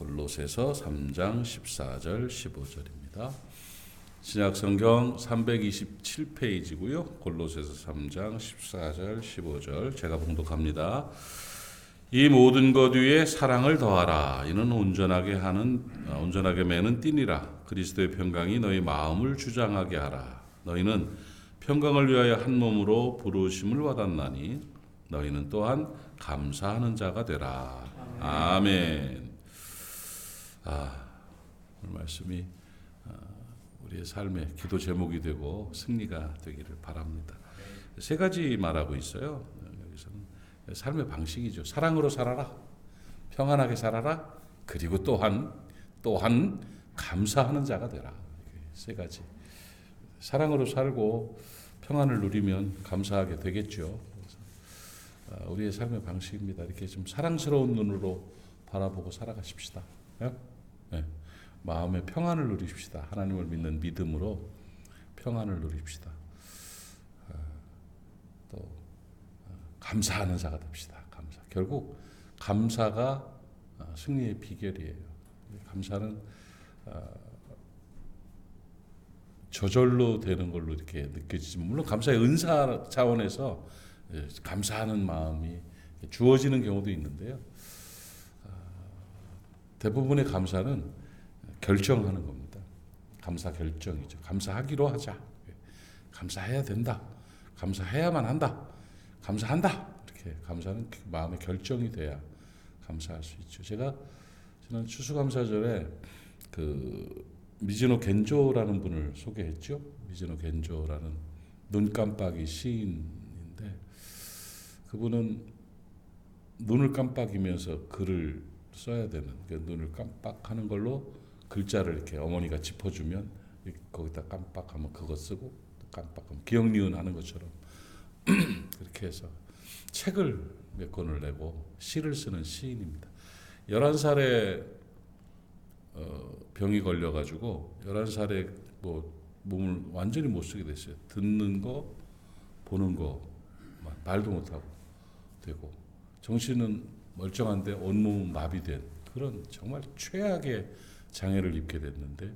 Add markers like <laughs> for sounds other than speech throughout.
골로새서 3장 14절 15절입니다. 신약 성경 327페이지고요. 골로새서 3장 14절 15절 제가 봉독합니다. 이 모든 것 위에 사랑을 더하라. 이는 온전하게 하는 어, 온전하게 매는 띠니라. 그리스도의 평강이 너희 마음을 주장하게 하라. 너희는 평강을 위하여 한 몸으로 부르심을 받았나니 너희는 또한 감사하는 자가 되라. 아멘. 아, 오늘 말씀이 아, 우리의 삶의 기도 제목이 되고 승리가 되기를 바랍니다. 세 가지 말하고 있어요. 여기서는 삶의 방식이죠. 사랑으로 살아라. 평안하게 살아라. 그리고 또한 또한 감사하는 자가 되라. 세 가지. 사랑으로 살고 평안을 누리면 감사하게 되겠죠. 아, 우리의 삶의 방식입니다. 이렇게 좀 사랑스러운 눈으로 바라보고 살아가십시다. 예? 네. 마음의 평안을 누리십시다. 하나님을 믿는 믿음으로 평안을 누립시다. 아, 또 아, 감사하는 자가 됩시다. 감사. 결국 감사가 승리의 비결이에요. 감사는 저절로 되는 걸로 이렇게 느껴지지만 물론 감사의 은사 차원에서 예, 감사하는 마음이 주어지는 경우도 있는데요. 아, 대부분의 감사는 결정하는 겁니다. 감사 결정이죠. 감사하기로 하자. 예, 감사해야 된다. 감사해야만 한다. 감사한다. 이렇게 감사는 그 마음의 결정이 돼야 감사할 수 있죠. 제가 지난 추수감사절에 그 미즈노 겐조라는 분을 소개했죠. 미즈노 겐조라는 눈 깜빡이 시인인데 그분은 눈을 깜빡이면서 글을 써야 되는 그 눈을 깜빡하는 걸로 글자를 이렇게 어머니가 짚어주면 거기다 깜빡하면 그거 쓰고 깜빡하면 기억 니은 하는 것처럼 <clears throat> 그렇게 해서 책을 몇 권을 내고 시를 쓰는 시인입니다. 11살에 어, 병이 걸려가지고 11살에 뭐 몸을 완전히 못 쓰게 됐어요. 듣는 거, 보는 거, 말도 못하고 되고 정신은 멀쩡한데 온몸은 마비된 그런 정말 최악의 장애를 입게 됐는데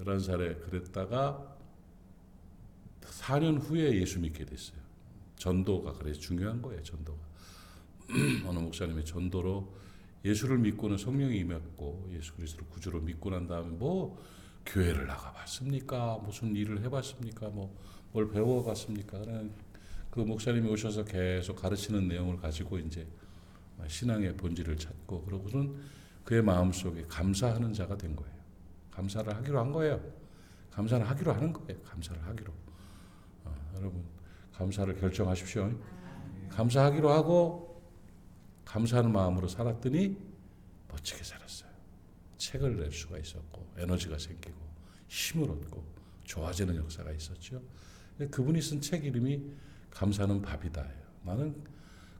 11살에 그랬다가 4년 후에 예수 믿게 됐어요. 전도가 그래서 중요한 거예요. 전도가 <clears throat> 어느 목사님의 전도로 예수를 믿고는 성령이 임했고 예수 그리스도를 구주로 믿고 난 다음에 뭐 교회를 나가봤습니까? 무슨 일을 해봤습니까? 뭐 뭘 배워봤습니까? 그 목사님이 오셔서 계속 가르치는 내용을 가지고 이제 신앙의 본질을 찾고 그러고는 그의 마음 속에 감사하는 자가 된 거예요. 감사를 하기로 한 거예요. 감사를 하기로 하는 거예요. 감사를 하기로. 어, 여러분 감사를 결정하십시오. 감사하기로 하고 감사하는 마음으로 살았더니 멋지게 살았어요. 책을 낼 수가 있었고 에너지가 생기고 힘을 얻고 좋아지는 역사가 있었죠. 그분이 쓴 책 이름이 감사는 밥이다. 나는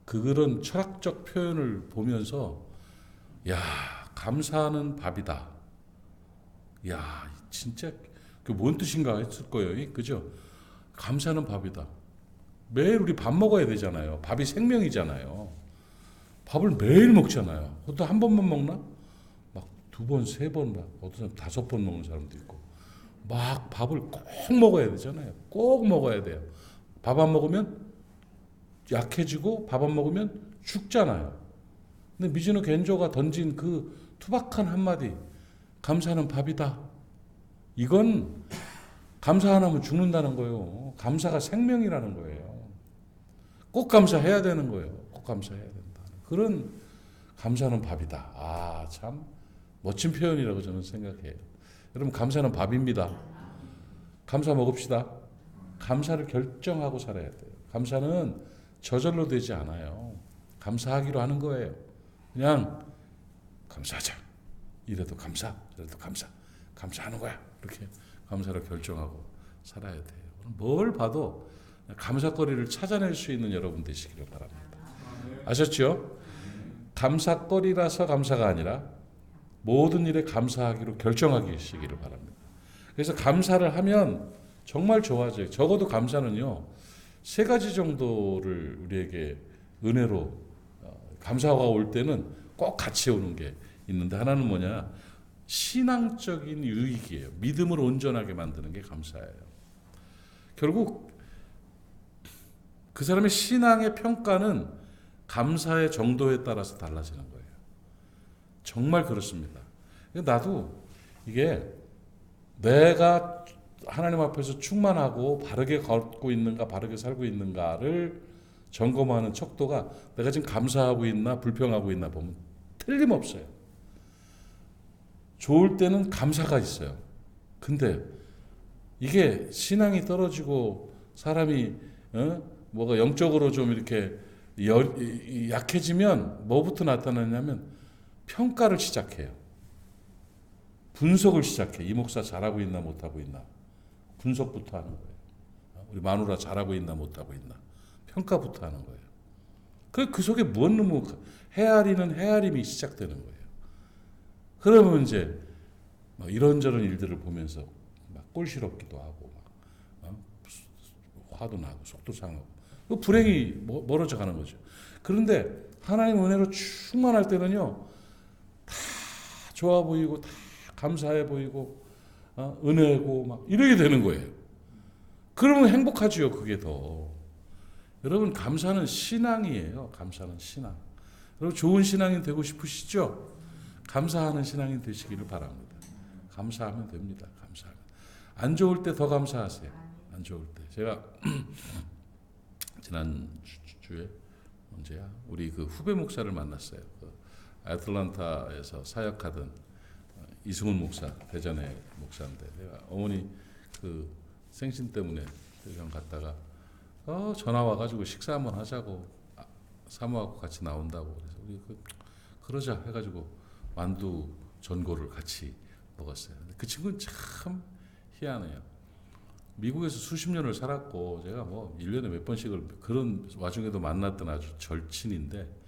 그런 철학적 표현을 보면서 야 감사는 밥이다. 야 진짜 그 뭔 뜻인가 했을 거예요. 그죠? 감사는 밥이다. 매일 우리 밥 먹어야 되잖아요. 밥이 생명이잖아요. 밥을 매일 먹잖아요. 어떤 한 번만 먹나? 막 두 번, 세 번, 막 어떤 사람 다섯 번 먹는 사람도 있고. 막 밥을 꼭 먹어야 되잖아요. 꼭 먹어야 돼요. 밥 안 먹으면 약해지고 밥 안 먹으면 죽잖아요. 근데 미즈노 겐조가 던진 그 투박한 한마디 감사는 밥이다. 이건 감사 안 하면 죽는다는 거예요. 감사가 생명이라는 거예요. 꼭 감사해야 되는 거예요. 꼭 감사해야 된다. 그런 감사는 밥이다. 아, 참 멋진 표현이라고 저는 생각해요. 여러분, 감사는 밥입니다. 감사 먹읍시다. 감사를 결정하고 살아야 돼요. 감사는 저절로 되지 않아요. 감사하기로 하는 거예요. 그냥 감사하자. 이래도 감사, 이래도 감사, 감사하는 거야. 이렇게 감사를 결정하고 살아야 돼요. 뭘 봐도 감사거리를 찾아낼 수 있는 여러분 되시기를 바랍니다. 아셨죠? 감사거리라서 감사가 아니라 모든 일에 감사하기로 결정하시기를 바랍니다. 그래서 감사를 하면 정말 좋아져요. 적어도 감사는요, 세 가지 정도를 우리에게 은혜로 어, 감사가 올 때는 꼭 같이 오는 게 있는데 하나는 뭐냐? 신앙적인 유익이에요. 믿음을 온전하게 만드는 게 감사예요. 결국 그 사람의 신앙의 평가는 감사의 정도에 따라서 달라지는 거예요. 정말 그렇습니다. 나도 이게 내가 하나님 앞에서 충만하고 바르게 걷고 있는가, 바르게 살고 있는가를 점검하는 척도가 내가 지금 감사하고 있나, 불평하고 있나 보면 틀림없어요. 좋을 때는 감사가 있어요. 근데 이게 신앙이 떨어지고 사람이 어? 뭐가 영적으로 좀 이렇게 열, 약해지면 뭐부터 나타나냐면 평가를 시작해요. 분석을 시작해. 이 목사 잘하고 있나 못하고 있나. 분석부터 하는 거예요. 우리 마누라 잘하고 있나 못하고 있나. 평가부터 하는 거예요. 그, 그 속에 뭔 놈의 헤아리는 헤아림이 시작되는 거예요. 그러면 이제 막 이런저런 일들을 보면서 막 꼴시럽기도 하고 막 어? 화도 나고 속도 상하고 그 불행이 멀어져 가는 거죠. 그런데 하나님 은혜로 충만할 때는요 다 좋아 보이고 다 감사해 보이고 어? 은혜고 막 이러게 되는 거예요. 그러면 행복하지요. 그게 더 여러분 감사는 신앙이에요. 감사는 신앙. 여러분 좋은 신앙인 되고 싶으시죠? 감사하는 신앙인 되시기를 바랍니다. 감사하면 됩니다. 감사하면. 안 좋을 때 더 감사하세요. 안 좋을 때. 제가 <clears throat> 지난 주, 에 언제야? 우리 그 후배 목사를 만났어요. 그 애틀란타에서 사역하던 어, 이승훈 목사, 대전의 목사인데 내가 어머니 그 생신 때문에 대전 갔다가 어 전화 와가지고 식사 한번 하자고 아, 사모하고 같이 나온다고 그래서 우리 그 그러자 해가지고 만두 전골을 같이 먹었어요. 그 친구는 참 희한해요. 미국에서 수십 년을 살았고 제가 뭐 1년에 몇 번씩을 그런 와중에도 만났던 아주 절친인데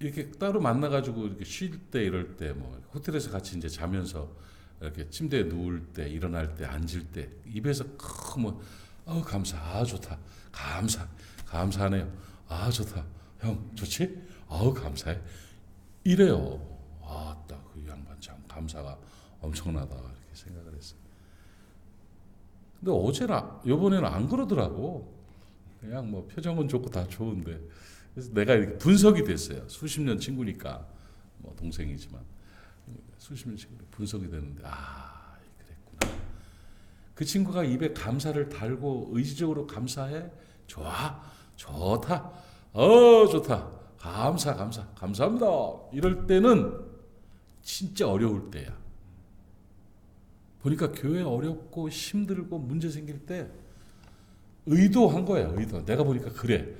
이렇게 따로 만나 가지고 이렇게 쉴 때 이럴 때 뭐 호텔에서 같이 이제 자면서 이렇게 침대에 누울 때 일어날 때 앉을 때 입에서 크뭐 어 감사 아 좋다. 감사 감사하네요. 아 좋다. 형 좋지? 아우 감사해. 이래요. 아따 그 양반 참 감사가 엄청나다. 이렇게 생각을 했어요. 근데 어제나 요번에는 안 그러더라고. 그냥 뭐 표정은 좋고 다 좋은데 그래서 내가 이렇게 분석이 됐어요. 수십 년 친구니까 뭐 동생이지만 수십 년 친구 분석이 됐는데 아 그랬구나. 그 친구가 입에 감사를 달고 의지적으로 감사해 좋아 좋다 어 좋다 감사, 감사, 감사합니다. 이럴 때는 진짜 어려울 때야. 보니까 교회 어렵고 힘들고 문제 생길 때 의도한 거야, 의도. 내가 보니까 그래.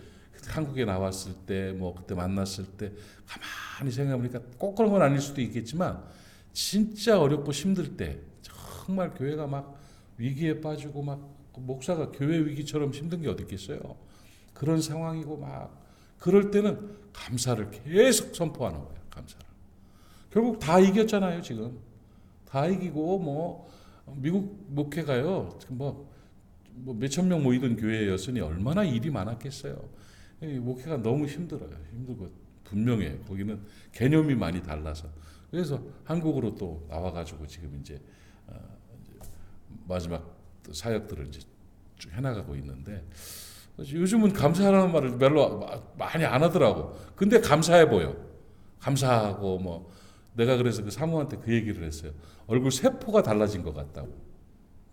한국에 나왔을 때, 뭐 그때 만났을 때 가만히 생각해보니까 꼭 그런 건 아닐 수도 있겠지만 진짜 어렵고 힘들 때 정말 교회가 막 위기에 빠지고 막 목사가 교회 위기처럼 힘든 게 어디 있겠어요. 그런 상황이고 막 그럴 때는 감사를 계속 선포하는 거예요. 감사를. 결국 다 이겼잖아요, 지금. 다 이기고 뭐 미국 목회가요. 뭐, 뭐 몇천 명 모이던 교회였으니 얼마나 일이 많았겠어요. 목회가 너무 힘들어요. 힘들고 분명해. 거기는 개념이 많이 달라서. 그래서 한국으로 또 나와가지고 지금 이제, 어, 마지막 사역들을 이제 쭉 해나가고 있는데 요즘은 감사하는 말을 별로 많이 안 하더라고. 근데 감사해 보여. 감사하고 뭐 내가 그래서 그 사모한테 그 얘기를 했어요. 얼굴 세포가 달라진 것 같다고.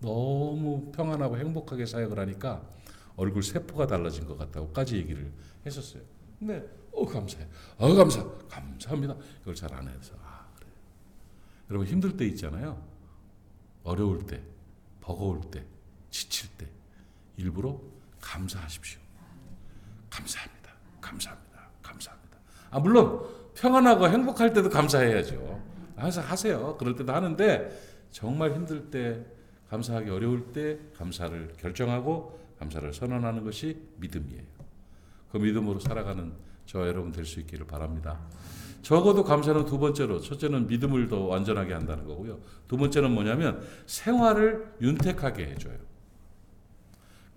너무 평안하고 행복하게 사역을 하니까 얼굴 세포가 달라진 것 같다고까지 얘기를 했었어요. 근데 어 감사해. 어 감사. 감사합니다. 이걸 잘 안 해서 아 그래. 여러분 힘들 때 있잖아요. 어려울 때, 버거울 때, 지칠 때 일부러 감사하십시오. 감사합니다. 감사합니다. 감사합니다. 아 물론 평안하고 행복할 때도 감사해야죠. 항상 하세요. 그럴 때도 하는데 정말 힘들 때 감사하기 어려울 때 감사를 결정하고 감사를 선언하는 것이 믿음이에요. 그 믿음으로 살아가는 저 여러분 될 수 있기를 바랍니다. 적어도 감사는 두 번째로 첫째는 믿음을 더 완전하게 한다는 거고요. 두 번째는 뭐냐면 생활을 윤택하게 해줘요.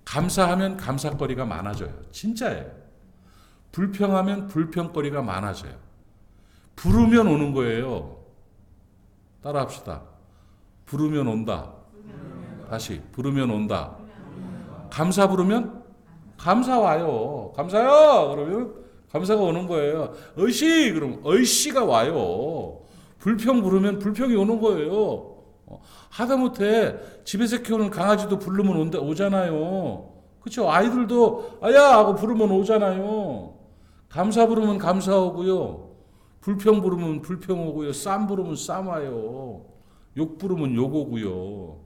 감사하면 감사거리가 많아져요. 진짜예요. 불평하면 불평거리가 많아져요. 부르면 오는 거예요. 따라합시다. 부르면 온다. 다시 부르면 온다. 감사 부르면 감사 와요. 감사요. 그러면 감사가 오는 거예요. 의시 그럼 의시가 와요. 불평 부르면 불평이 오는 거예요. 어, 하다못해 집에서 키우는 강아지도 부르면 온다 오잖아요. 그렇죠? 아이들도 아야 하고 부르면 오잖아요. 감사 부르면 감사 오고요. 불평 부르면 불평 오고요. 쌈 부르면 쌈 와요. 욕 부르면 욕 오고요.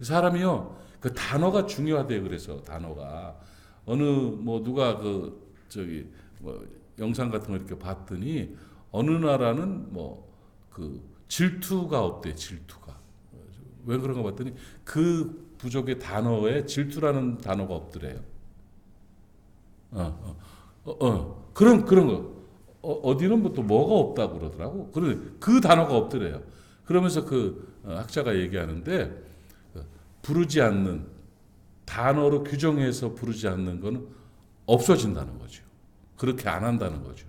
사람이요. 그 단어가 중요하대요. 그래서 단어가 어느 뭐 누가 그 저기 뭐 영상 같은 거 이렇게 봤더니 어느 나라는 뭐 그 질투가 없대. 질투가. 왜 그런가 봤더니 그 부족의 단어에 질투라는 단어가 없더래요. 어, 어, 어, 어. 그런 그런 거. 어, 어디는 뭐 또 뭐가 없다고 그러더라고. 그래 그 단어가 없더래요. 그러면서 그 어, 학자가 얘기하는데 어, 부르지 않는 단어로 규정해서 부르지 않는 거는 없어진다는 거죠. 그렇게 안 한다는 거죠.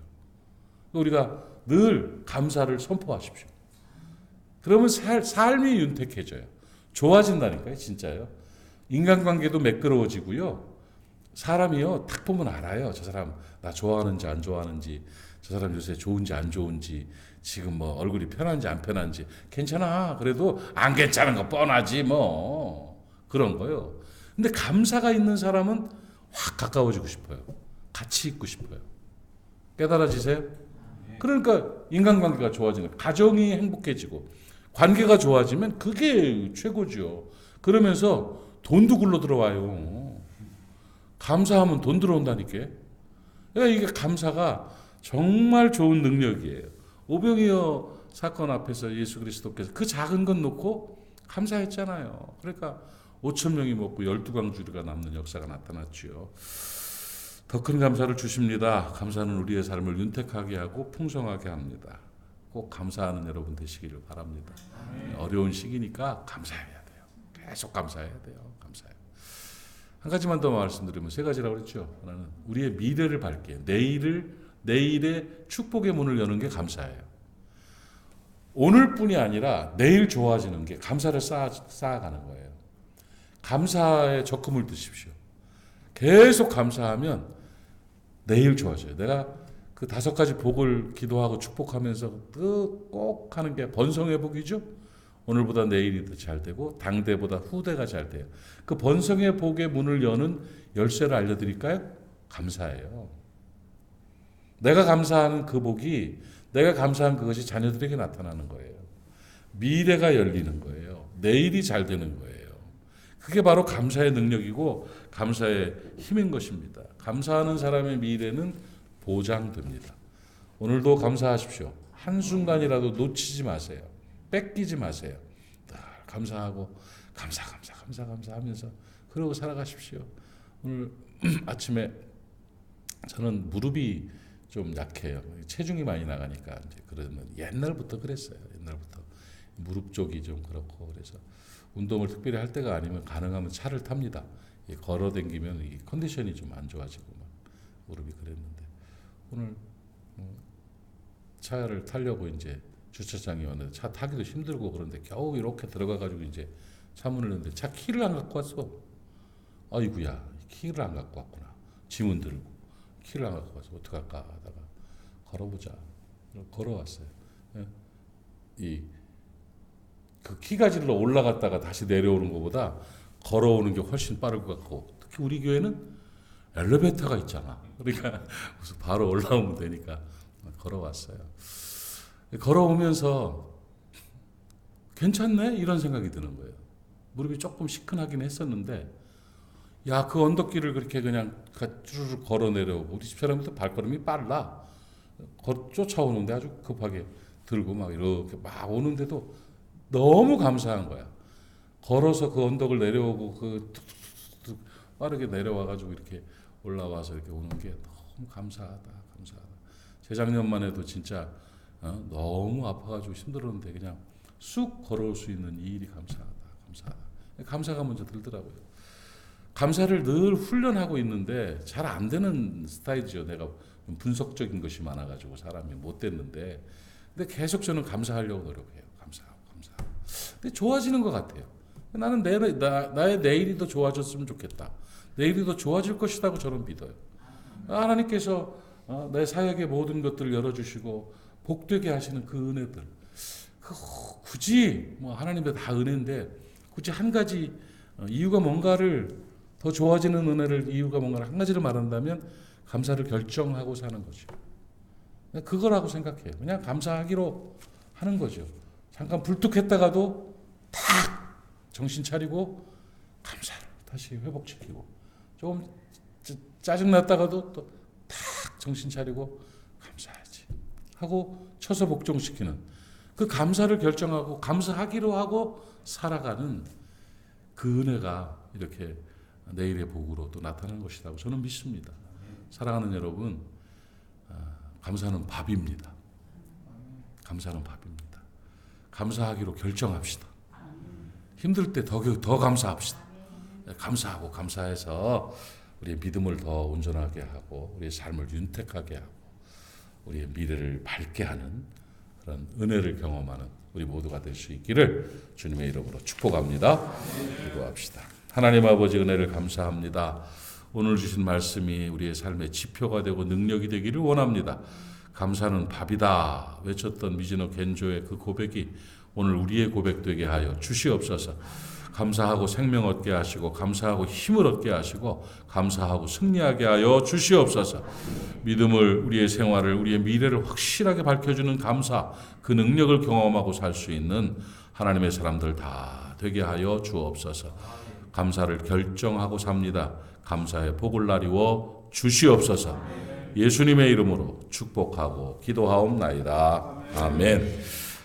우리가 늘 감사를 선포하십시오. 그러면 살, 삶이 윤택해져요. 좋아진다니까요, 진짜요. 인간관계도 매끄러워지고요. 사람이요, 딱 보면 알아요. 저 사람 나 좋아하는지 안 좋아하는지, 저 사람 요새 좋은지 안 좋은지, 지금 뭐 얼굴이 편한지 안 편한지, 괜찮아. 그래도 안 괜찮은 거 뻔하지 뭐. 그런 거요. 근데 감사가 있는 사람은 확 가까워지고 싶어요. 같이 있고 싶어요. 깨달아지세요? 그러니까 인간관계가 좋아지는. 가정이 행복해지고 관계가 좋아지면 그게 최고죠. 그러면서 돈도 굴러 들어와요. 감사하면 돈 들어온다니까. 그러니까 이게 감사가 정말 좋은 능력이에요. 오병이어 사건 앞에서 예수 그리스도께서 그 작은 것 놓고 감사했잖아요. 그러니까 5천 명이 먹고 12광 주리가 남는 역사가 나타났죠. 더큰 감사를 주십니다. 감사는 우리의 삶을 윤택하게 하고 풍성하게 합니다. 꼭 감사하는 여러분 되시기를 바랍니다. 어려운 시기니까 감사해야 돼요. 계속 감사해야 돼요. 한 가지만 더 말씀드리면 세 가지라고 그랬죠. 하나는 우리의 미래를 밝게 내일을 내일의 축복의 문을 여는 게 감사예요. 오늘뿐이 아니라 내일 좋아지는 게 감사를 쌓아, 쌓아가는 거예요. 감사에 적금을 드십시오. 계속 감사하면 내일 좋아져요. 내가 그 다섯 가지 복을 기도하고 축복하면서 그꼭 하는 게 번성의 복이죠. 오늘보다 내일이 더 잘 되고 당대보다 후대가 잘 돼요. 그 번성의 복의 문을 여는 열쇠를 알려드릴까요? 감사예요. 내가 감사하는 그 복이 내가 감사한 그것이 자녀들에게 나타나는 거예요. 미래가 열리는 거예요. 내일이 잘 되는 거예요. 그게 바로 감사의 능력이고 감사의 힘인 것입니다. 감사하는 사람의 미래는 보장됩니다. 오늘도 감사하십시오. 한순간이라도 놓치지 마세요. 뺏기지 마세요. 감사하고 감사 감사 감사 감사 하면서 그러고 살아가십시오. 오늘 <clears throat> 아침에 저는 무릎이 좀 약해요. 체중이 많이 나가니까 이제 그러면 옛날부터 그랬어요. 옛날부터 무릎 쪽이 좀 그렇고 그래서 운동을 특별히 할 때가 아니면 가능하면 차를 탑니다. 걸어 댕기면 이 컨디션이 좀 안 좋아지고 막 무릎이 그랬는데 오늘 차를 타려고 이제 주차장에 왔는데 차 타기도 힘들고 그런데 겨우 이렇게 들어가 가지고 이제 차 문을 열는데 차 키를 안 갖고 왔어. 아이구야 키를 안 갖고 왔구나. 지문 들고 키를 안 갖고 와서 어떡할까 하다가 걸어보자. 걸어왔어요. 이 그 키가질러 올라갔다가 다시 내려오는 것보다 걸어오는 게 훨씬 빠를 것 같고 특히 우리 교회는 엘리베이터가 있잖아. 그러니까 <laughs> 바로 올라오면 되니까 걸어왔어요. 걸어오면서 괜찮네 이런 생각이 드는 거예요. 무릎이 조금 시큰하긴 했었는데 야 그 언덕길을 그렇게 그냥 쭈르르 걸어 내려오고 우리 집 사람들도 발걸음이 빨라. 걸- 쫓아오는데 아주 급하게 들고 막 이렇게 막 오는데도 너무 감사한 거야. 걸어서 그 언덕을 내려오고 그 빠르게 내려와 가지고 이렇게 올라와서 이렇게 오는 게 너무 감사하다, 감사하다. 재작년만 해도 진짜 어, 너무 아파가지고 힘들었는데 그냥 쑥 걸어올 수 있는 이 일이 감사하다, 감사하다. 감사가 먼저 들더라고요. 감사를 늘 훈련하고 있는데 잘 안 되는 스타일이죠. 내가 좀 분석적인 것이 많아가지고 사람이 못 됐는데, 근데 계속 저는 감사하려고 노력해요. 감사하고 감사하고. 근데 좋아지는 것 같아요. 나는 내, 나, 나의 내일이 더 좋아졌으면 좋겠다. 내일이 더 좋아질 것이라고 저는 믿어요. 하나님께서 어, 내 사역의 모든 것들을 열어주시고 복되게 하시는 그 은혜들. 그 굳이 뭐 하나님의 다 은혜인데 굳이 한 가지 어, 이유가 뭔가를 더 좋아지는 은혜를 이유가 뭔가를 한 가지를 말한다면 감사를 결정하고 사는 거죠. 그거라고 생각해요. 그냥 감사하기로 하는 거죠. 잠깐 불뚝했다가도 탁 정신 차리고 감사를 다시 회복시키고 조금 짜- 짜증 났다가도 또 탁 정신 차리고 하고 쳐서 복종시키는 그 감사를 결정하고 감사하기로 하고 살아가는 그 은혜가 이렇게 내일의 복으로 또 나타나는 것이라고 저는 믿습니다. 사랑하는 여러분, 아, 감사는 밥입니다. 감사는 밥입니다. 감사하기로 결정합시다. 힘들 때 더 더 감사합시다. 감사하고 감사해서 우리의 믿음을 더 온전하게 하고 우리의 삶을 윤택하게 하고 우리의 미래를 밝게 하는 그런 은혜를 경험하는 우리 모두가 될 수 있기를 주님의 이름으로 축복합니다. 기도합시다. 하나님 아버지 은혜를 감사합니다. 오늘 주신 말씀이 우리의 삶의 지표가 되고 능력이 되기를 원합니다. 감사는 밥이다 외쳤던 미즈노 겐조의 그 고백이 오늘 우리의 고백 되게 하여 주시옵소서. 감사하고 생명 얻게 하시고 감사하고 힘을 얻게 하시고 감사하고 승리하게 하여 주시옵소서. 믿음을 우리의 생활을 우리의 미래를 확실하게 밝혀주는 감사 그 능력을 경험하고 살 수 있는 하나님의 사람들 다 되게 하여 주옵소서. 감사를 결정하고 삽니다. 감사의 복을 나리워 주시옵소서. 예수님의 이름으로 축복하고 기도하옵나이다. 아멘.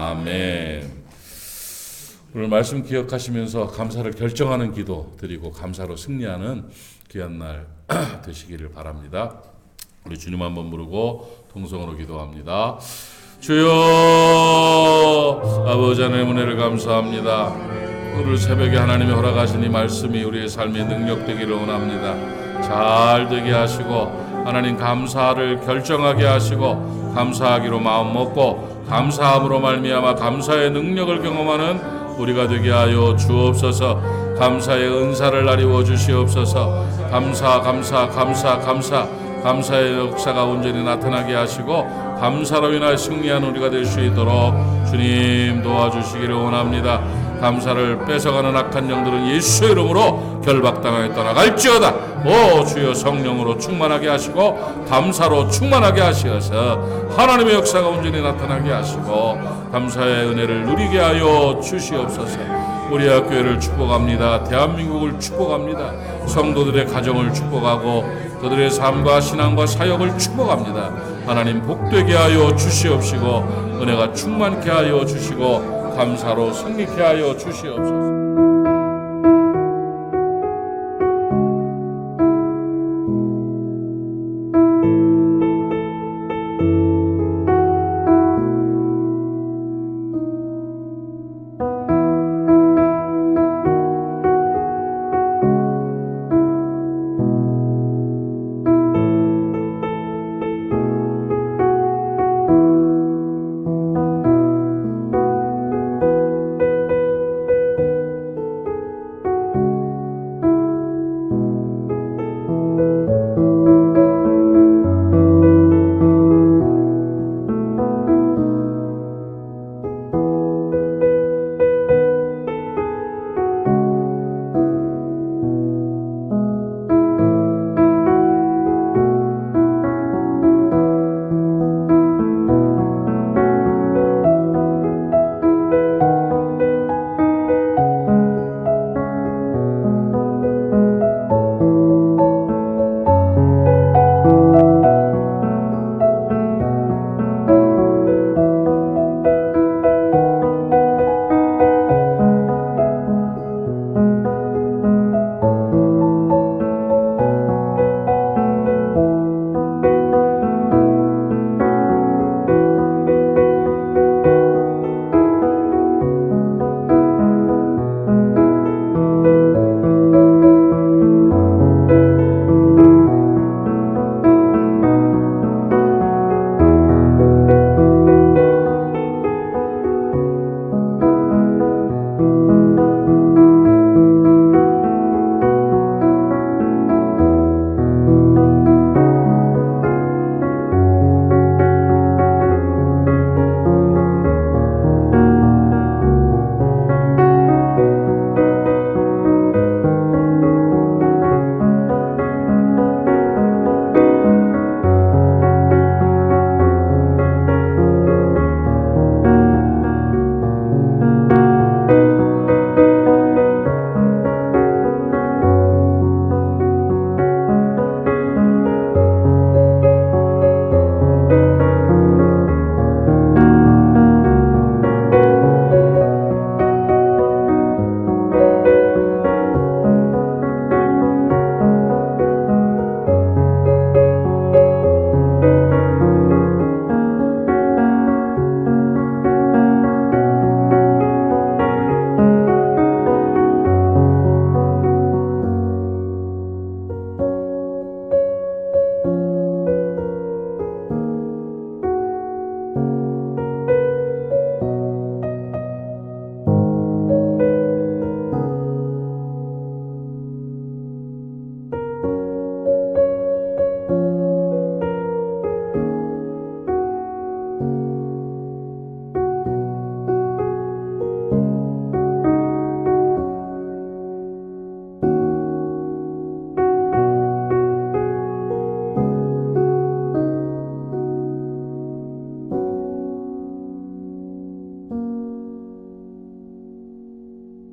아멘. 오늘 말씀 기억하시면서 감사를 결정하는 기도 드리고 감사로 승리하는 귀한 날 <clears throat> 되시기를 바랍니다. 우리 주님 한번 부르고 통성으로 기도합니다. 주여 아버지 하나님 은혜를 감사합니다. 오늘 새벽에 하나님이 허락하신 이 말씀이 우리의 삶의 능력 되기를 원합니다. 잘 되게 하시고 하나님 감사를 결정하게 하시고 감사하기로 마음 먹고 감사함으로 말미암아 감사의 능력을 경험하는 우리가 되게 하여 주옵소서. 감사의 은사를 나리워 주시옵소서. 감사 감사 감사 감사 감사의 역사가 온전히 나타나게 하시고 감사로 인하여 승리하는 우리가 될 수 있도록 주님 도와주시기를 원합니다. 감사를 뺏어가는 악한 영들은 예수의 이름으로 결박당하여 떠나갈지어다. 오 주여 성령으로 충만하게 하시고 감사로 충만하게 하시어서 하나님의 역사가 온전히 나타나게 하시고 감사의 은혜를 누리게 하여 주시옵소서. 우리 학교를 축복합니다. 대한민국을 축복합니다. 성도들의 가정을 축복하고 그들의 삶과 신앙과 사역을 축복합니다. 하나님 복되게 하여 주시옵시고 은혜가 충만케 하여 주시고 감사로 승리케 하여 주시옵소서.